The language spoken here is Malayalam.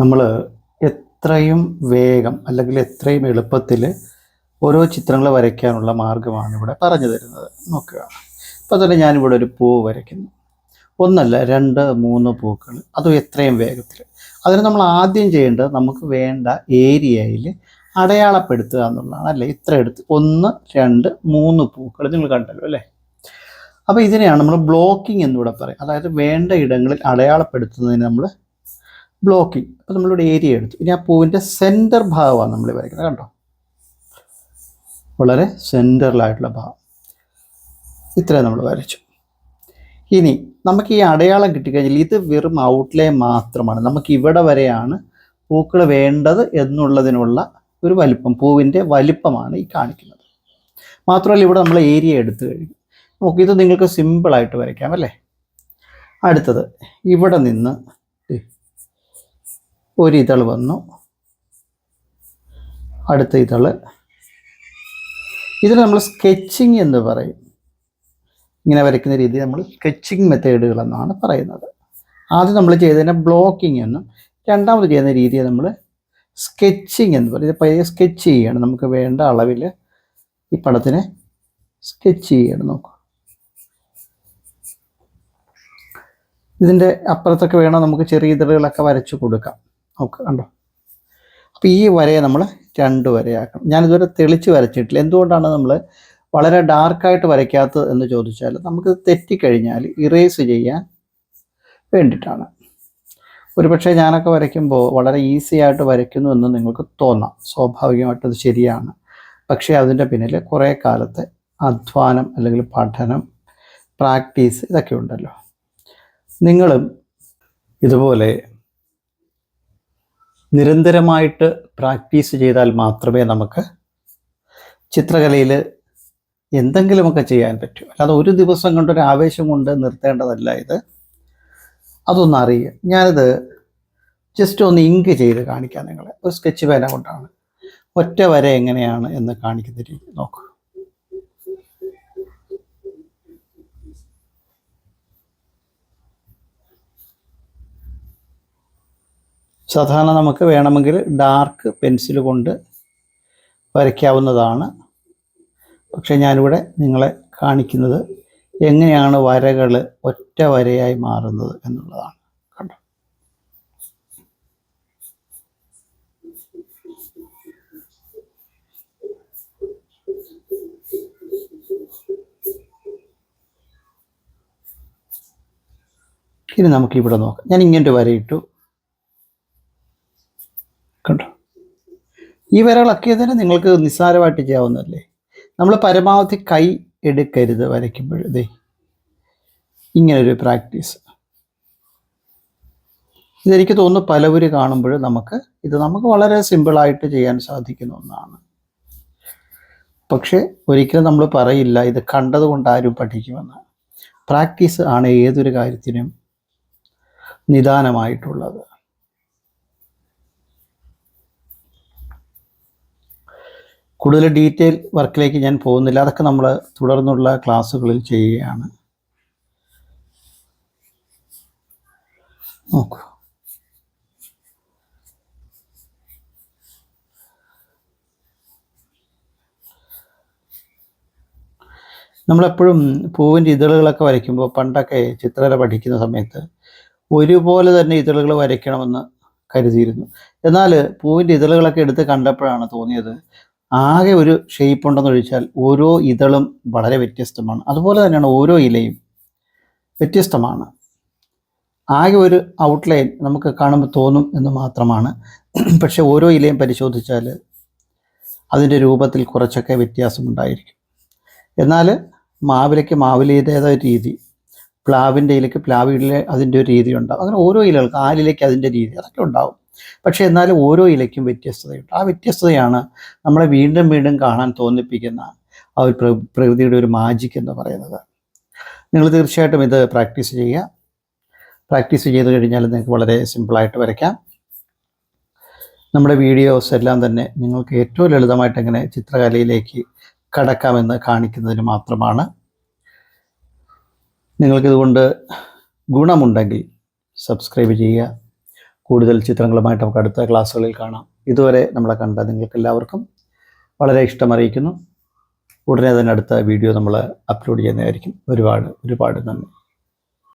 നമ്മൾ എത്രയും വേഗം അല്ലെങ്കിൽ എത്രയും എളുപ്പത്തിൽ ഓരോ ചിത്രങ്ങൾ വരയ്ക്കാനുള്ള മാർഗമാണ് ഇവിടെ പറഞ്ഞു തരുന്നത്. നോക്കുക. അപ്പോൾ തന്നെ ഞാനിവിടെ ഒരു പൂ വരയ്ക്കുന്നു. ഒന്നല്ല രണ്ട് മൂന്ന് പൂക്കൾ. അതും എത്രയും വേഗത്തിൽ അതിന് നമ്മൾ ആദ്യം ചെയ്യേണ്ടത് നമുക്ക് വേണ്ട ഏരിയയിൽ അടയാളപ്പെടുത്തുക എന്നുള്ളതാണ്. അല്ലേ? ഇത്ര എടുത്ത്. ഒന്ന് രണ്ട് മൂന്ന് പൂക്കൾ നിങ്ങൾ കണ്ടല്ലോ അല്ലേ? അപ്പോൾ ഇതിനെയാണ് നമ്മൾ ബ്ലോക്കിംഗ് എന്നിവിടെ പറയും. അതായത് വേണ്ട ഇടങ്ങളിൽ അടയാളപ്പെടുത്തുന്നതിന് നമ്മൾ ബ്ലോക്കിംഗ് അപ്പോൾ നമ്മളിവിടെ ഏരിയ എടുത്തു. ഇനി ആ പൂവിന്റെ സെന്റർ ഭാഗമാണ് നമ്മൾ വരയ്ക്കുന്നത്. കണ്ടോ? വളരെ സെന്ററിലായിട്ടുള്ള ഭാഗം. ഇത്രയും നമ്മൾ വരച്ചു. ഇനി നമുക്ക് ഈ അടയാളം കിട്ടിക്കഴിഞ്ഞാൽ ഇത് വെറും ഔട്ട്ലൈൻ മാത്രമാണ്. നമുക്ക് ഇവിടെ വരെയാണ് പൂക്കൾ വേണ്ടത് എന്നുള്ളതിനുള്ള ഒരു വലിപ്പം പൂവിന്റെ വലിപ്പമാണ് ഈ കാണിക്കുന്നത്. മാത്രമല്ല ഇവിടെ നമ്മൾ ഏരിയ എടുത്തു കഴിഞ്ഞു. നമുക്ക് ഇത് നിങ്ങൾക്ക് സിമ്പിളായിട്ട് വരയ്ക്കാം അല്ലേ? അടുത്തത് ഇവിടെ നിന്ന് ഒരു ഇതൾ വന്നു. അടുത്ത ഇതൾ ഇതിന് നമ്മൾ സ്കെച്ചിങ് എന്ന് പറയും. ഇങ്ങനെ വരയ്ക്കുന്ന രീതി നമ്മൾ സ്കെച്ചിങ് മെത്തേഡുകൾ എന്നാണ് പറയുന്നത്. ആദ്യം നമ്മൾ ചെയ്തതിനെ ബ്ലോക്കിംഗ് എന്നും രണ്ടാമത് ചെയ്യുന്ന രീതിയെ നമ്മൾ സ്കെച്ചിങ് എന്ന് പറയും. ഇത് പയ്യെ സ്കെച്ച് ചെയ്യണം. നമുക്ക് വേണ്ട അളവിൽ ഈ പടത്തിനെ സ്കെച്ച് ചെയ്യണം നോക്കൂ ഇതിന്റെ അപ്പുറത്തൊക്കെ വേണം നമുക്ക് ചെറിയ ഇതളുകളൊക്കെ വരച്ചു കൊടുക്കാം. നോക്ക് കണ്ടോ? അപ്പോൾ ഈ വരയെ നമ്മൾ രണ്ട് വരയാക്കണം. ഞാനിതുവരെ തെളിച്ച് വരച്ചിട്ടില്ല. എന്തുകൊണ്ടാണ് നമ്മൾ വളരെ ഡാർക്കായിട്ട് വരയ്ക്കാത്തത് എന്ന് ചോദിച്ചാൽ നമുക്ക് തെറ്റിക്കഴിഞ്ഞാൽ ഇറേസ് ചെയ്യാൻ വേണ്ടിയിട്ടാണ്. ഒരുപക്ഷെ ഞാനൊക്കെ വരയ്ക്കുമ്പോൾ വളരെ ഈസി ആയിട്ട് വരയ്ക്കുന്നു എന്ന് നിങ്ങൾക്ക് തോന്നാം. സ്വാഭാവികമായിട്ട് അത് ശരിയാണ്. പക്ഷേ അതിന്റെ പിന്നിൽ കുറേ കാലത്തെ അധ്വാനം അല്ലെങ്കിൽ പഠനം പ്രാക്ടീസ് ഇതൊക്കെ ഉണ്ടല്ലോ. നിങ്ങളും ഇതുപോലെ നിരന്തരമായിട്ട് പ്രാക്ടീസ് ചെയ്താൽ മാത്രമേ നമുക്ക് ചിത്രകലയിൽ എന്തെങ്കിലുമൊക്കെ ചെയ്യാൻ പറ്റൂ. അല്ലാതെ ഒരു ദിവസം കൊണ്ട് ഒരു ആവേശം കൊണ്ട് നിർത്തേണ്ടതല്ല ഇത്. അതൊന്നറിയുക ഞാനിത് ജസ്റ്റ് ഒന്ന് ഇങ്ക് ചെയ്ത് കാണിക്കാം നിങ്ങളെ. ഒരു സ്കെച്ച് പേന കൊണ്ടാണ്. ഒറ്റ വര എങ്ങനെയാണ് എന്ന് കാണിക്കുന്ന രീതി. നോക്കൂ. സാധാരണ നമുക്ക് വേണമെങ്കിൽ ഡാർക്ക് പെൻസിൽ കൊണ്ട് വരയ്ക്കാവുന്നതാണ്. പക്ഷേ ഞാനിവിടെ നിങ്ങളെ കാണിക്കുന്നത് എങ്ങനെയാണ് വരകൾ ഒറ്റ വരയായി മാറുന്നത് എന്നുള്ളതാണ്. കണ്ടോ? ഇനി നമുക്ക് ഇവിടെ നോക്കാം. ഞാൻ ഇങ്ങനെ വരയിട്ടു കണ്ടോ ഈ വരകളൊക്കെ തന്നെ നിങ്ങൾക്ക് നിസ്സാരമായിട്ട് ചെയ്യാവുന്നതല്ലേ? നമ്മൾ പരമാവധി കൈ എടുക്കരുത് വരയ്ക്കുമ്പോൾ. ഇതേ ഇങ്ങനൊരു പ്രാക്ടീസ്. ഇതെനിക്ക് തോന്നുന്നു പലവര് കാണുമ്പോൾ നമുക്ക് ഇത് നമുക്ക് വളരെ സിമ്പിളായിട്ട് ചെയ്യാൻ സാധിക്കുന്ന ഒന്നാണ്. പക്ഷേ ഒരിക്കലും നമ്മൾ പറയില്ല ഇത് കണ്ടതുകൊണ്ട് ആരും പഠിക്കുമെന്ന്. പ്രാക്ടീസ് ആണ് ഏതൊരു കാര്യത്തിനും നിദാനമായിട്ടുള്ളത്. കൂടുതൽ ഡീറ്റെയിൽ വർക്കിലേക്ക് ഞാൻ പോകുന്നില്ല. അതൊക്കെ നമ്മൾ തുടർന്നുള്ള ക്ലാസ്സുകളിൽ ചെയ്യുകയാണ്. നോക്കൂ. നമ്മളെപ്പോഴും പൂവിന്റെ ഇതളുകളൊക്കെ വരയ്ക്കുമ്പോൾ പണ്ടൊക്കെ ചിത്രകല പഠിക്കുന്ന സമയത്ത് ഒരുപോലെ തന്നെ ഇതളുകൾ വരയ്ക്കണമെന്ന് കരുതിയിരുന്നു. എന്നാൽ പൂവിന്റെ ഇതളുകളൊക്കെ എടുത്ത് കണ്ടപ്പോഴാണ് തോന്നിയത് ആകെ ഒരു ഷേപ്പ് ഉണ്ടെന്ന് ചോദിച്ചാൽ ഓരോ ഇതളും വളരെ വ്യത്യസ്തമാണ്. അതുപോലെ തന്നെയാണ് ഓരോ ഇലയും വ്യത്യസ്തമാണ്. ആകെ ഒരു ഔട്ട്ലൈൻ നമുക്ക് കാണുമ്പോൾ തോന്നും എന്ന് മാത്രമാണ്. പക്ഷേ ഓരോ ഇലയും പരിശോധിച്ചാൽ അതിന്റെ രൂപത്തിൽ കുറച്ചൊക്കെ വ്യത്യാസമുണ്ടായിരിക്കും. എന്നാൽ മാവിലയ്ക്ക് മാവിലേതേതായ രീതി പ്ലാവിന്റെ ഇലയ്ക്ക് പ്ലാവിലെ അതിന്റെ ഒരു രീതി ഉണ്ടാകും അങ്ങനെ ഓരോ ഇലകൾക്ക് ആലിലേക്ക് അതിന്റെ രീതി അതൊക്കെ ഉണ്ടാവും. പക്ഷേ എന്നാലും ഓരോ ഇലയ്ക്കും വ്യത്യസ്തതയുണ്ട്. ആ വ്യത്യസ്തതയാണ് നമ്മളെ വീണ്ടും വീണ്ടും കാണാൻ തോന്നിപ്പിക്കുന്ന ആ ഒരു പ്ര- പ്രകൃതിയുടെ ഒരു മാജിക് എന്ന് പറയുന്നത്. നിങ്ങൾ തീർച്ചയായിട്ടും ഇത് പ്രാക്ടീസ് ചെയ്യുക. പ്രാക്ടീസ് ചെയ്ത് കഴിഞ്ഞാൽ നിങ്ങൾക്ക് വളരെ സിമ്പിളായിട്ട് വരയ്ക്കാം. നമ്മുടെ വീഡിയോസ് എല്ലാം തന്നെ നിങ്ങൾക്ക് ഏറ്റവും ലളിതമായിട്ട് എങ്ങനെ ചിത്രകലയിലേക്ക് കടക്കാമെന്ന് കാണിക്കുന്നതിന് മാത്രമാണ്. നിങ്ങൾക്കിതുകൊണ്ട് ഗുണമുണ്ടെങ്കിൽ സബ്സ്ക്രൈബ് ചെയ്യുക. കൂടുതൽ ചിത്രങ്ങളുമായിട്ട് നമുക്ക് അടുത്ത ക്ലാസ്സുകളിൽ കാണാം. ഇതുവരെ നമ്മളെ കണ്ട നിങ്ങൾക്ക് എല്ലാവർക്കും വളരെ ഇഷ്ടമറിയിക്കുന്നു. ഉടനെ തന്നെ അടുത്ത വീഡിയോ നമ്മൾ അപ്ലോഡ് ചെയ്യുന്നതായിരിക്കും. ഒരുപാട് ഒരുപാട് നന്ദി.